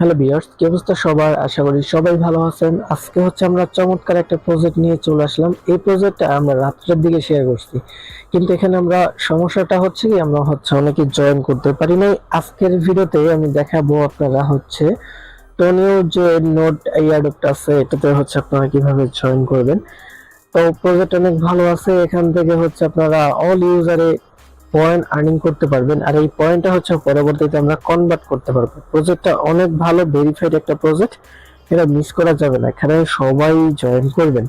Hello বিয়ার্স কি অবস্থা সবার? আশা করি সবাই ভালো আছেন। আজকে হচ্ছে আমরা চমৎকার একটা প্রজেক্ট নিয়ে চলে আসলাম। এই প্রজেক্টটা আমরা রাত্রের দিকে শেয়ার করছি। কিন্তু এখানে আমরা সমস্যাটা হচ্ছে কি, আমরা হচ্ছে অনেকে জয়েন করতে পারি নাই। আজকের ভিডিওতে আমি দেখাবো আপনারা হচ্ছে টনিও যে নোট এয়ারডপটা আছে, এটাতে হচ্ছে আপনারা কীভাবে জয়েন করবেন। তো প্রজেক্ট অনেক ভালো আছে। এখান থেকে হচ্ছে আপনারা অল ইউজারে পয়েন্ট আর্নিং করতে পারবেন। আর এই পয়েন্টটা হচ্ছে পরবর্তীতে আমরা কনভার্ট করতে পারব। প্রজেক্টটা অনেক ভালো ভেরিফাইড একটা প্রজেক্ট এটা মিস করা যাবে না। এখানে সবাই জয়েন করবেন।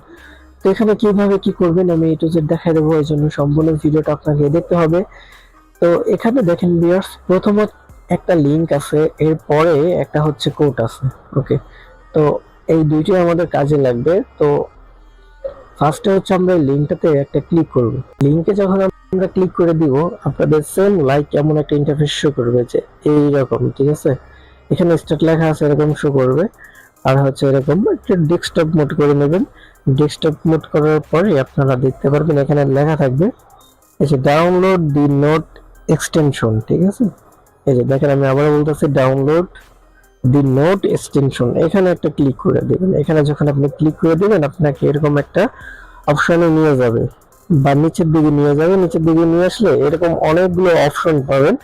তো এখানে কীভাবে কি করবেন আমি এই টু জেড দেখাই দেবো। এই জন্য সম্পূর্ণ ভিডিওটা আপনাকে দেখতে হবে। তো এখানে দেখেন ভিউয়ার্স প্রথমত একটা লিংক আছে। এরপরে একটা হচ্ছে কোড আছে। ওকে তো এই দুইটি আমাদের কাজে লাগবে। তো ফার্স্টে হচ্ছে আমরা এই লিঙ্কটাতে একটা ক্লিক করব। লিঙ্কে যখন আমরা ক্লিক করে দিব, আপনাদের সেম লাইক এমন একটা ইন্টারফেস শো করবে যে এই রকম ঠিক আছে? এখানে স্টার্ট লেখা আছে, এরকম শো করবে। আর হচ্ছে এরকম একটা ডেস্কটপ মোড করে নেবেন। ডেস্কটপ মোড করার পরে আপনারা দেখতে পারবেন এখানে লেখা থাকবে, এই যে ডাউনলোড দি নোট এক্সটেনশন ঠিক আছে? এই যে দেখেন আমি আবার বলতেছি ডাউনলোড দি নোট এক্সটেনশন এখানে একটা ক্লিক করে দেবেন। এখানে যখন আপনি ক্লিক করে দেবেন, আপনাকে এরকম একটা অপশনে নিয়ে যাবে। বা নিচের দিকে নিয়ে যাবে, নিচের দিকে নিয়ে আসলে এরকম অনেকগুলো অপশন পাবেন।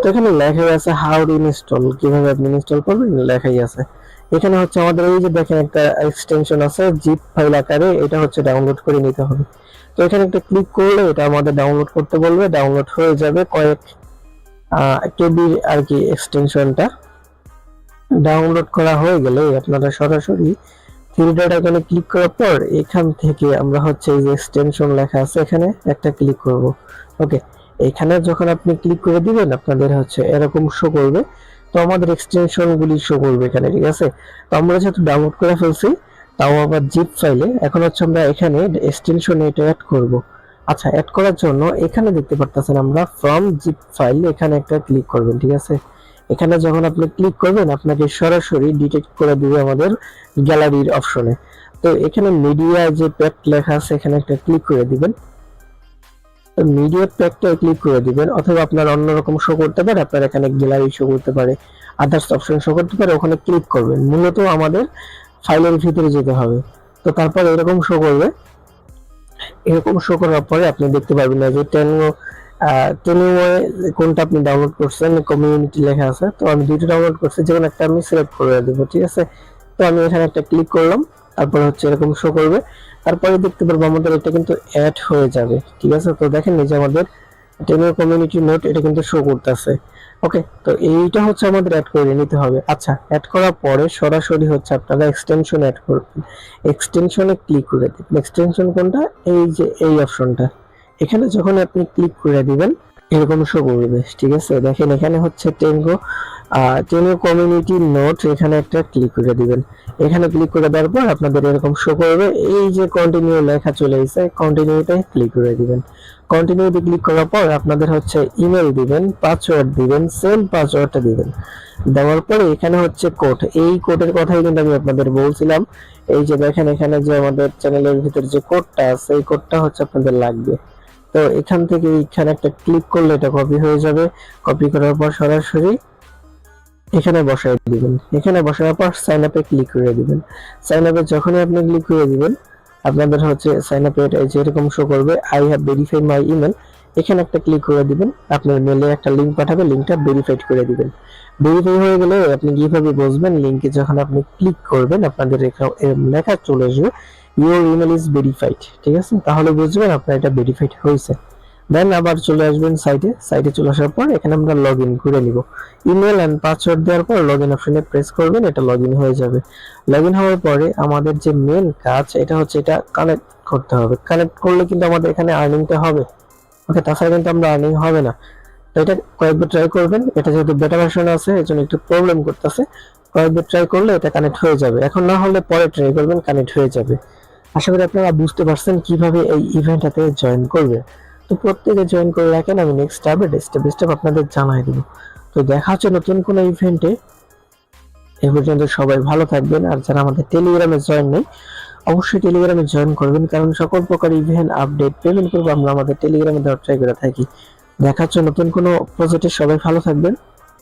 তো এখানে লেখাই আছে হাউ ইনস্টল কীভাবে আপনি ইনস্টল করবেন, লেখাই আছে। এখানে হচ্ছে আমাদের এই যে দেখেন একটা এক্সটেনশন আছে জিপ ফাইল আকারে, এটা হচ্ছে ডাউনলোড করে নিতে হবে। তো এখানে একটা ক্লিক করলে এটা আমাদের ডাউনলোড করতে বলবে ডাউনলোড হয়ে যাবে কয়েক কেবির আর কি এক্সটেনশনটা ডাউনলোড করা হয়ে গেলে আপনারা সরাসরি ডট আইকনে ক্লিক করার পর এখান থেকে আমরা হচ্ছে যে এক্সটেনশন লেখা আছে এখানে একটা ক্লিক করব। ওকে এখানে যখন আপনি ক্লিক করে দিবেন, আপনাদের হচ্ছে এরকম শো করবে। তো আমাদের এক্সটেনশন গুলি শো করবে এখানে, ঠিক আছে? তো আমরা যেহেতু ডাউনলোড করে ফেলছি, তাও আবার জিপ ফাইলে এখন হচ্ছে আমরা এখানে এক্সটেনশন এটা অ্যাড করব। আচ্ছা অ্যাড করার জন্য এখানে দেখতে পারতেছেন আমরা ফ্রম জিপ ফাইল এখানে একটা ক্লিক করবেন, ঠিক আছে? এখানে যখন আপনি ক্লিক করবেন, আপনাকে সরাসরি ডিটেক্ট করে দিবে আমাদের গ্যালারির অপশনে তো এখানে মিডিয়া যে প্যাক লেখা আছে, এখানে একটা ক্লিক করে দিবেন। মিডিয়া প্যাকটা ক্লিক করে দিবেন, অথবা আপনার অন্যরকম শো করতে পারে, আপনার এখানে গ্যালারি শো করতে পারে আদার্স অপশন শো করতে পারে, ওখানে ক্লিক করবেন। মূলত আমাদের ফাইলের ভিতরে যেতে হবে। তো তারপর এরকম শো করবে। এরকম শো করার পরে আপনি দেখতে পারবেন না যে টেন টেনিওয়ে কোনটা আপনি ডাউনলোড করছেন কমিউনিটি লেখা আছে, তো আমি দুইটা ডাউনলোড করছি যেমন একটা আমি সিলেক্ট করে দেব, ঠিক আছে? তো আমি এখানে একটা ক্লিক করলাম, তারপর হচ্ছে এরকম শো করবে। তারপরে দেখতে পারব আমাদের এটা কিন্তু অ্যাড হয়ে যাবে, ঠিক আছে? তো দেখেন এই যে আমাদের টেনিও কমিউনিটি নোট এটা কিন্তু শো করতেছে। ওকে তো এইটা হচ্ছে আমাদের অ্যাড করে নিতে হবে। আচ্ছা অ্যাড করার পরে সরাসরি হচ্ছে আপনারা এক্সটেনশন অ্যাড করবেন। এক্সটেনশনে ক্লিক করে দেবেন। এক্সটেনশন কোনটা? এই যে, এই অপশনটা এখানে যখন আপনি ক্লিক করে দিবেন, এরকম শো করবে ঠিক আছে? দেখেন এখানে হচ্ছে টেঙ্গো টেঙ্গো কমিউনিটি নোট এখানে একটা ক্লিক করে দিবেন। এখানে ক্লিক করে দেওয়ার পর আপনাদের এরকম শো করবে। এই যে কন্টিনিউ লেখা চলে এসেছে কন্টিনিউতে ক্লিক করে দিবেন। কন্টিনিউতে ক্লিক করার পর আপনাদের হচ্ছে ইমেল দিবেন পাসওয়ার্ড দিবেন সেম পাসওয়ার্ডটা দিবেন। দেওয়ার পরে এখানে হচ্ছে কোড এই কোডের কথাই কিন্তু আমি আপনাদের বলছিলাম। এই যে দেখেন এখানে যে আমাদের চ্যানেলের ভিতরে যে কোডটা আছে, এই কোডটা হচ্ছে আপনাদের লাগবে। তো এখান থেকে এখানে একটা ক্লিক করলে এটা কপি হয়ে যাবে। কপি করার পর সরাসরি এখানে বসায় দিবেন। এখানে বসানোর পর সাইন আপে ক্লিক করে দিবেন। সাইন আপে যখনই আপনি ক্লিক করে দিবেন, আপনাদের হচ্ছে সাইন আপে এটা যেরকম শো করবে I have verified my email এখানে একটা ক্লিক করে দিবেন আপনার মেলে একটা লিংক পাঠাবে লিংকটা ভেরিফাইড করে দিবেন। ভেরিফাই হয়ে গেলে আপনি কীভাবে বুঝবেন লিংকে যখন আপনি ক্লিক করবেন, আপনাদের লেখা চলে আসবে ইউর ইমেল ইজ ভেরিফাইড ঠিক আছে? তাহলে বুঝবেন আপনার এটা ভেরিফাইড হয়েছে। দেন আবার চলে আসবেন সাইটে সাইটে চলে আসার পর এখানে আমরা লগ ইন করে নিব। ইমেল অ্যান্ড পাসওয়ার্ড দেওয়ার পর লগ ইন অপশনে প্রেস করবেন, এটা লগ ইন হয়ে যাবে। লগ ইন হওয়ার পরে আমাদের যে মেন কাজ, এটা হচ্ছে এটা কানেক্ট করতে হবে। কানেক্ট করলে কিন্তু আমাদের এখানে আর্নিংটা হবে। ওকে, তাছাড়া কিন্তু আমরা আর্নিং হবে না। তো এটা কয়েকবার ট্রাই করবেন। এটা যেহেতু বেটা ভার্সন আছে এর জন্য একটু প্রবলেম করতেছে। কয়েকবার ট্রাই করলে এটা কানেক্ট হয়ে যাবে। এখন না হলে পরে ট্রাই করবেন কানেক্ট হয়ে যাবে। আশা করি আপনারা বুঝতে পারছেন কীভাবে এই ইভেন্টটাতে জয়েন করবে। তো প্রত্যেকে জয়েন করে রাখেন, আমি নেক্সট স্টেপ বাই স্টেপ আপনাদের জানাই দেবো। তো দেখা হচ্ছে নতুন কোনো ইভেন্টে এ পর্যন্ত সবাই ভালো থাকবেন। আর যারা আমাদের টেলিগ্রামে জয়েন নেই অবশ্যই টেলিগ্রামে জয়েন করবেন, কারণ সকল প্রকার ইভেন্ট আপডেট পেমেন্ট করব আমরা আমাদের টেলিগ্রামে দেওয়ার ট্রাই করে থাকি। জন্য নতুন কোনো প্রজেক্টে সবাই ভালো থাকবেন।